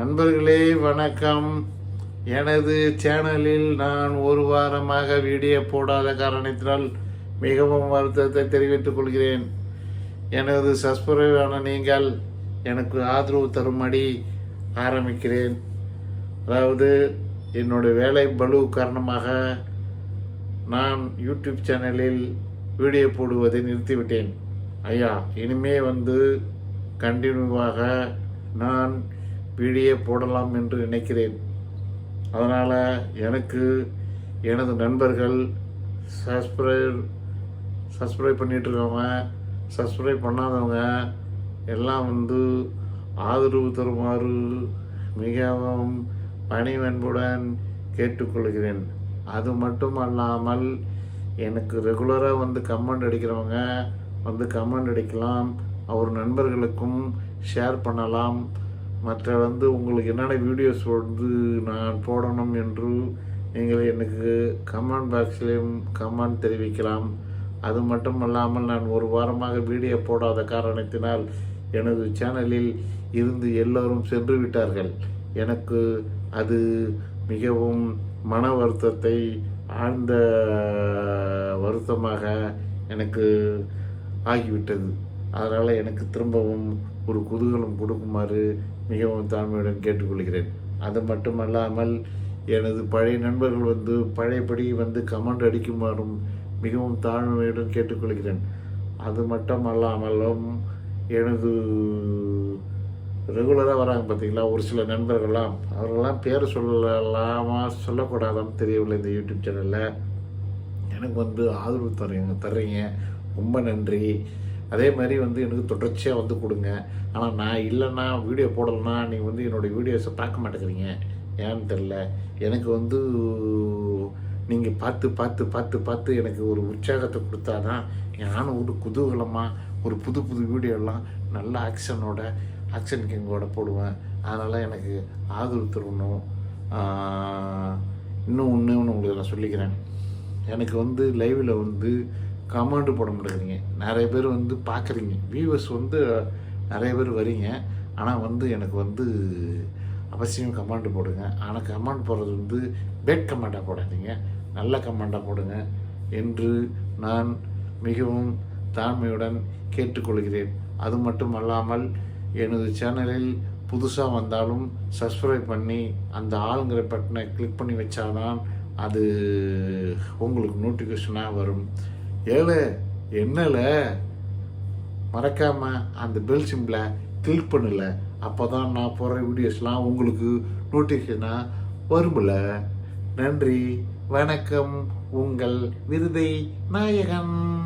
நண்பர்களே வணக்கம். எனது சேனலில் நான் ஒரு வாரமாக வீடியோ போடாத காரணத்தினால் மிகவும் வருத்தத்தை தெரிவித்துக் கொள்கிறேன். எனது சப்ஸ்கிரைபான நீங்கள் எனக்கு ஆதரவு தரும்படி ஆரம்பிக்கிறேன். அதாவது என்னுடைய வேலை பலு காரணமாக நான் யூடியூப் சேனலில் வீடியோ போடுவதை நிறுத்திவிட்டேன். ஐயா இனிமே வந்து கண்டினியூவாக நான் வீடியோ போடலாம் என்று நினைக்கிறேன். அதனால் எனக்கு எனது நண்பர்கள் சப்ஸ்கிரைப் சப்ஸ்கிரைப் பண்ணிகிட்ருக்கவங்க சப்ஸ்கிரைப் பண்ணாதவங்க எல்லாம் வந்து ஆதரவு தருமாறு மிகவும் பணிவன்புடன் கேட்டுக்கொள்கிறேன். அது மட்டும் அல்லாமல் எனக்கு ரெகுலராக வந்து கமெண்ட் அடிக்கிறவங்க வந்து கமெண்ட் அடிக்கலாம். அவர் நண்பர்களுக்கும் ஷேர் பண்ணலாம். மற்ற வந்து உங்களுக்கு என்னென்ன வீடியோஸ் வந்து நான் போடணும் என்று நீங்கள் எனக்கு கமெண்ட் பாக்ஸ்லேயும் கமெண்ட் தெரிவிக்கலாம். அது மட்டும் அல்லாமல் நான் ஒரு வாரமாக வீடியோ போடாத காரணத்தினால் எனது சேனலில் இருந்து எல்லோரும் சென்று விட்டார்கள். எனக்கு அது மிகவும் மன வருத்தத்தை ஆழ்ந்த வருத்தமாக எனக்கு ஆகிவிட்டது. அதனால் எனக்கு திரும்பவும் ஒரு குதூகலம் கொடுக்குமாறு மிகவும் தாழ்மையுடன் கேட்டுக்கொள்கிறேன். அது மட்டுமல்லாமல் எனது பழைய நண்பர்கள் வந்து பழையபடி வந்து கமெண்ட் அடிக்குமாறும் மிகவும் தாழ்மையுடன் கேட்டுக்கொள்கிறேன். அது மட்டும் அல்லாமலும் எனது ரெகுலராக வராங்க பார்த்தீங்களா ஒரு சில நண்பர்கள்லாம். அவர்களெல்லாம் பேர் சொல்லலாமா சொல்லக்கூடாதான்னு தெரியவில்லை இந்த யூடியூப் சேனலில் எனக்கு வந்து ஆதரவு தரீங்க தர்றீங்க. ரொம்ப நன்றி. அதே மாதிரி வந்து எனக்கு தொடர்ச்சியாக வந்து கொடுங்க. ஆனால் நான் இல்லைன்னா வீடியோ போடலைன்னா நீங்கள் வந்து என்னுடைய வீடியோஸை பார்க்க மாட்டேங்கிறீங்க. ஏன்னு தெரில எனக்கு வந்து நீங்கள் பார்த்து பார்த்து பார்த்து பார்த்து எனக்கு ஒரு உற்சாகத்தை கொடுத்தா தான் நானும் ஒரு குதூகலமாக ஒரு புது புது வீடியோலாம் நல்ல ஆக்ஷனோட ஆக்ஷன் கிங்கோட போடுவேன். அதனால் எனக்கு ஆதரவு தரணும். இன்னும் ஒன்று ஒன்று உங்களுக்கு நான் சொல்லிக்கிறேன். எனக்கு வந்து லைவில் வந்து கமெண்ட் போட மாட்டேங்கிறீங்க நிறைய பேர் வந்து பார்க்குறீங்க. வியூவர்ஸ் வந்து நிறைய பேர் வரீங்க. ஆனால் வந்து எனக்கு வந்து அவசியம் கமெண்ட் போடுங்க. ஆனால் கமெண்ட் போடுறது வந்து பேட் கமெண்ட்டாக போடாதீங்க. நல்ல கமெண்ட்டாக போடுங்க என்று நான் மிகவும் தாழ்மையுடன் கேட்டுக்கொள்கிறேன். அது மட்டும் அல்லாமல் எனது சேனலில் புதுசாக வந்தாலும் சப்ஸ்கிரைப் பண்ணி அந்த ஆளுங்கிற பட்டனை கிளிக் பண்ணி வச்சாதான் அது உங்களுக்கு நோட்டிஃபிகேஷனாக வரும். ஏழு என்னல மறக்காம அந்த பெல் சிம்பிளை கிளிக் பண்ணல. அப்போ தான் நான் போடுற வீடியோஸ்லாம் உங்களுக்கு நோட்டிஃபிகேஷனாக வரும்ல. நன்றி வணக்கம். உங்கள் விருதை நாயகன்.